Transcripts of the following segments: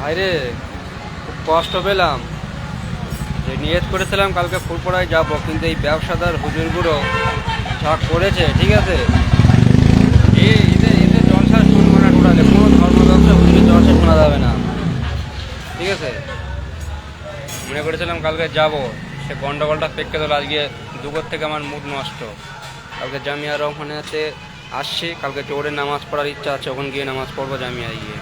ভাইরে, খুব কষ্ট পেলাম। যে নিয়ত করেছিলাম কালকে ফুলপড়ায় যাব, কিন্তু এই ব্যবসাদার হুজুরগুলো যা করেছে, ঠিক আছে? এ এদের এদের জলসা শুনব না টোটালে, কোনো ধর্ম যাবে না। ঠিক আছে? মনে করেছিলাম কালকে যাব, সে গন্ডগোলটা পেকে দিল, আজকে দুপুর থেকে আমার মুড নষ্ট। কালকে জামিয়া রহমানেতে আসছি, কালকে চোরের নামাজ পড়ার ইচ্ছা আছে, ওখানে গিয়ে নামাজ পড়ব জামিয়ায় গিয়ে।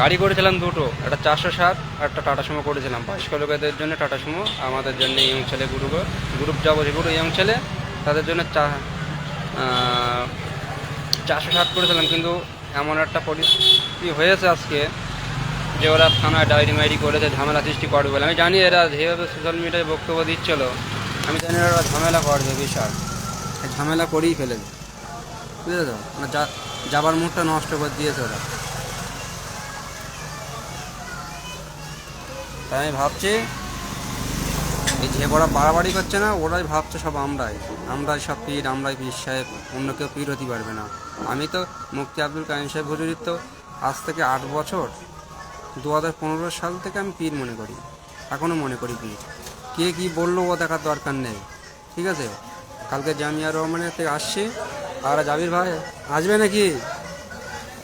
গাড়ি করেছিলাম দুটো, একটা চারশো ষাট আর একটা টাটা সুমো করেছিলাম। বয়স্ক লোকেদের জন্য টাটা সুমো, আমাদের জন্য ইয়ং ছেলে গ্রুপ গ্রুপ যাব যেগুলো ইয়ং ছেলে, তাদের জন্য চা চারশো ষাট করেছিলাম। কিন্তু এমন একটা পরিস্থিতি হয়েছে আজকে যে ওরা থানায় ডায়েরি মাইরি করেছে, ঝামেলা সৃষ্টি করবে বলে। আমি জানি এরা যেভাবে সোশ্যাল মিডিয়ায় বক্তব্য দিচ্ছিল, আমি জানি ওরা ঝামেলা করবে, বিশাল। ঝামেলা করেই ফেলেছে। বুঝলে তো মানে যাবার মুডটা নষ্ট করে দিয়েছে ওরা। তাই আমি ভাবছি, এই যে ওরা বাড়াবাড়ি করছে না, ওরাই ভাবছে সব আমরাই। আমরাই সব পীর, আমরাই পীর সাহেব, অন্য কেউ পীর হতে পারবে না। আমি তো মুক্তি আব্দুল কাইম সাহেব হুজুরির তো আজ থেকে আট বছর দু হাজার পনেরো সাল থেকে আমি পীর মনে করি এখনও মনে করি পীর। কে কি বলল ও দেখার দরকার নেই, ঠিক আছে? কালকে জামিয়া রহমানের থেকে আসছি, আর জাবির ভাই, আসবে নাকি?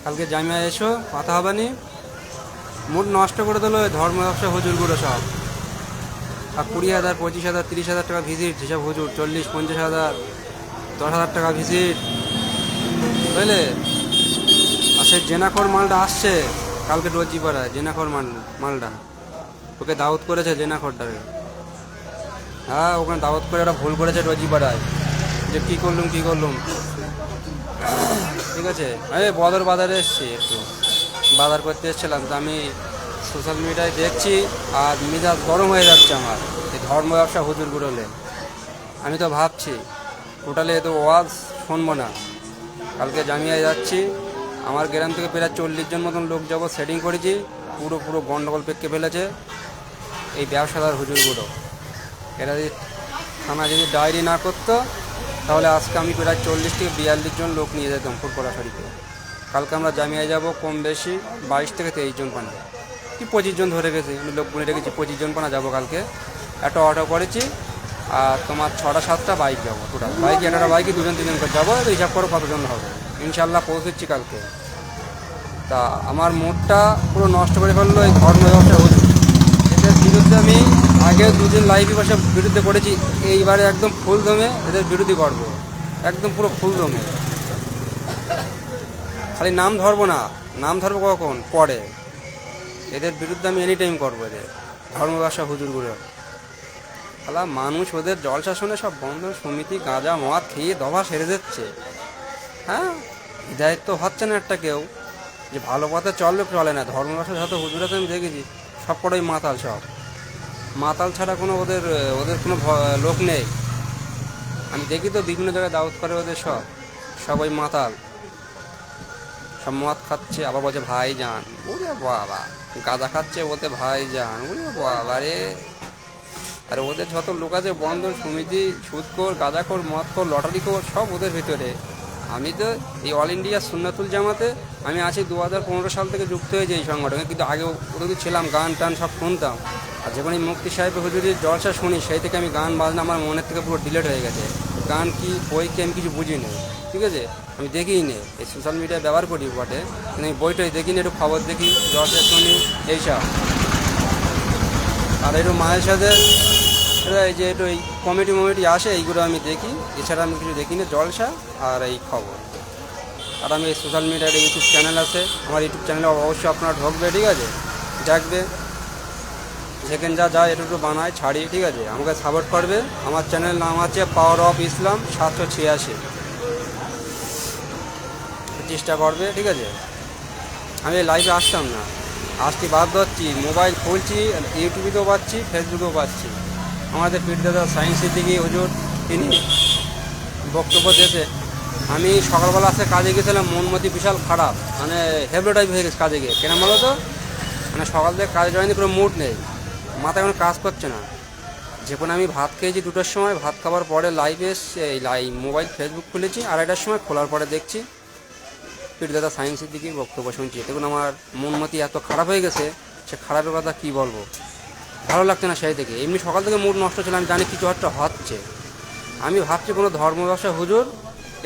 কালকে জামিয়া এসো, কথা হবে নি। মুড নষ্ট করে দিল ধর্ম ব্যবসা হুজুরগুলো সব। আর কুড়ি হাজার, পঁচিশ হাজার, তিরিশ হাজার টাকা ভিজিট যেসব হুজুর, চল্লিশ, পঞ্চাশ হাজার, দশ হাজার টাকা ভিজিট বুঝলে? আর সেই জেনাখর মালটা আসছে কালকে রোজি পাড়ায় জেনাখর মাল, মালটা। ওকে দাওয়াত করেছে জেনাখরটাকে হ্যাঁ ওখানে দাওয়াত করে ওরা ভুল করেছে রোজি পাড়ায় যে কী করলুম কী করলুম? ঠিক আছে? আমি বদর বাজারে এসেছি একটু। বাজার করতে এসেছিলাম তো আমি সোশ্যাল মিডিয়ায় দেখছি আর মেজাজ গরম হয়ে যাচ্ছে আমার। এই ধর্ম ব্যবসা হুজুর গুড়লে। আমি তো ভাবছি টোটালি তো ওয়াজ শুনব না। কালকে জামিয়ায় যাচ্ছি, আমার গ্রাম থেকে প্রায় চল্লিশ জন মতন লোক যাব সেটিং করেছি, পুরো পুরো গন্ডগোল পেকে ফেলেছে। এই ব্যবসাদার হুজুরগুলো এরা যদি থানা যদি ডায়েরি না করতো, তাহলে আজকে আমি প্রায় চল্লিশ থেকে বিয়াল্লিশ জন লোক নিয়ে যেতাম ফুটবলা শরীফে। কালকে আমরা জামিয়ায় যাব, কম বেশি বাইশ থেকে তেইশ জন পানা। কি পঁচিশ জন ধরে গেছে? আমি লোক গুনে রেখেছি, পঁচিশ জন পানা যাব কালকে। একটা অটো করেছি, আর তোমার ছটা, সাতটা বাইক যাব টোটাল বাইক একটা বাইকে দুজন, তিনজন করে যাব তো হিসাব করো কতজন হবে। ইনশাল্লাহ পৌঁছেছি কালকে। তা আমার মুডটা পুরো নষ্ট করে ফেলল, এই ধর্ম ব্যবসা এদের বিরুদ্ধে আমি আগে দুদিন লাইভ বসে বিরুদ্ধে করেছি, এইবারে একদম ফুল দমে এদের বিরোধী করব। একদম পুরো ফুল দমে। খালি নাম ধরবো না। নাম ধরবো কখন? পরে। এদের বিরুদ্ধে আমি এনি টাইম করব এদের। ধর্ম ব্যবসা হুজুরগুলো খালা, মানুষ ওদের জল শাসনে সব বন্ধ, সমিতি, গাঁজা, মদ খেয়ে দভা সেরে দিচ্ছে হ্যাঁ? দায়িত্ব হচ্ছে না একটা কেউ। যে ভালো পথে চললে চলে না। ধর্ম ব্যবসা যত হুজুরাতে আমি দেখেছি, সব কটাই মাতাল সব। মাতাল ছাড়া কোনো ওদের ওদের কোনো লোক নেই। আমি দেখি তো বিভিন্ন জায়গায় দাওয়াত করে ওদের সব। সবাই মাতাল। সব মদ খাচ্ছে, আবার বলছে ভাই যান ওরে বাবা, গাঁজা খাচ্ছে বলতে ভাই যান ওরে বাবা রে। আর ওদের যত লোক আছে, বন্ধন সমিতি সুদখোর গাঁজাখোর মদখোর লটারিখোর, সব ওদের ভিতরে। আমি তো এই অল ইন্ডিয়া সুন্নাতুল জামাতে, আমি আছি দু হাজার পনেরো সাল থেকে যুক্ত হয়েছি এই সংগঠনে, কিন্তু আগে ওদের ছিলাম, গান টান সব শুনতাম। আর যখন এই মুক্তি সাহেব হুজুরির জলসা শুনি, সেই থেকে আমি গান বাজনা আমার মনের থেকে পুরো ডিলেট হয়ে গেছে। গান কি, বই কি আমি কিছু বুঝি না ঠিক আছে? আমি দেখিই নে এই সোশ্যাল মিডিয়া ব্যবহার করি বটে। কিন্তু আমি বইটাই দেখি না একটু খবর দেখি জলসা শুনি এইসব আর একটু মায়ের সাথে এই যে একটু এই কমেডি মমেডি আসে, এইগুলো আমি দেখি। এছাড়া আমি কিছু দেখি না জলসা আর এই খবর। আর আমি সোশ্যাল মিডিয়ার ইউটিউব চ্যানেল আছে। আমার ইউটিউব চ্যানেলে অবশ্যই আপনারা ঢুকবে, ঠিক আছে? দেখবে। যেখানে যা যা একটু বানায় ছাড়ি ঠিক আছে? আমাকে সাপোর্ট করবে। আমার চ্যানেল নাম আছে পাওয়ার অফ ইসলাম সাতশো ছিয়াশি। চেষ্টা করবে ঠিক আছে? আমি লাইভে আসতাম না। আজকে বাধ্য হচ্ছি। মোবাইল খুলছি ইউটিউবেও পাচ্ছি ফেসবুকেও পাচ্ছি। আমাদের পীর দাদা সায়েন্স সিদ্দিকি, হুজুর, তিনি বক্তব্য দিয়েছে। আমি সকালবেলা আসতে কাজে গেছিলাম মনমতি বিশাল খারাপ। মানে হেবলো টাইপ হয়ে গেছে কাজে গিয়ে। কেন বলো তো? মানে সকাল থেকে কাজে জয়েন কোনো মুড নেই। মাথায় কোনো কাজ করছে না। যখন আমি ভাত খেয়েছি দুটোর সময়, ভাত খাওয়ার পরে লাইভে এই লাইভ মোবাইল ফেসবুক খুলেছি আড়াইটার সময় খোলার পরে দেখছি, পীরদাদা সায়েন্সের দিকেই বক্তব্য শুনছি। দেখুন আমার মনমতি এত খারাপ হয়ে গেছে, সে খারাপের কথা কী বলব? ভালো লাগছে না সেই থেকে এমনি সকাল থেকে মুড নষ্ট ছিল, আমি জানি কিছু একটা হচ্ছে। আমি ভাবছি কোনো ধর্ম ব্যবসা হুজুর,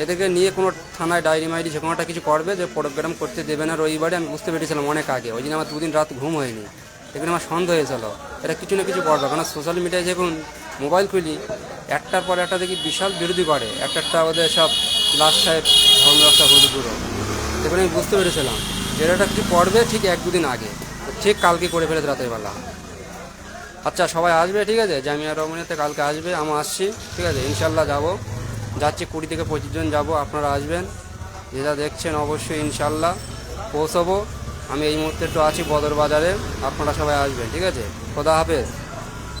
এদেরকে নিয়ে কোনো থানায় ডায়েরি মাইরি যে কোনো একটা কিছু করবে, যে প্রোগ্রাম করতে দেবে না রবিবারে, আমি বুঝতে পেরেছিলাম অনেক আগে। ওই জন্য আমার দুদিন রাত ঘুম হয়নি। এখানে আমার সন্দেহ হয়েছিল এটা কিছু না কিছু করবে কারণ সোশ্যাল মিডিয়ায় যখন মোবাইল খুলি, একটার পর একটা দেখি বিশাল বিরোধী করে একটা একটা ওদের সব লাস্ট সাহেব ধর্ম ব্যবসা হুজুরগুলো দেখুন, আমি বুঝতে পেরেছিলাম যে এটা কিছু করবে ঠিক এক দুদিন আগে, ঠিক কালকে করে ফেলেছে রাতের বেলা। আচ্ছা সবাই আসবে, ঠিক আছে? জামিয়া রমনিয়াতে কালকে আসবে, আমি আসছি, ঠিক আছে? ইনশাল্লাহ যাব। যাচ্ছি কুড়ি থেকে পঁচিশ জন যাব, আপনারা আসবেন। যেটা দেখছেন, অবশ্যই ইনশাল্লাহ পৌঁছাবো। আমি এই মুহূর্তে একটু আছি বদর বাজারে আপনারা সবাই আসবেন ঠিক আছে? খোদা হাফেজ।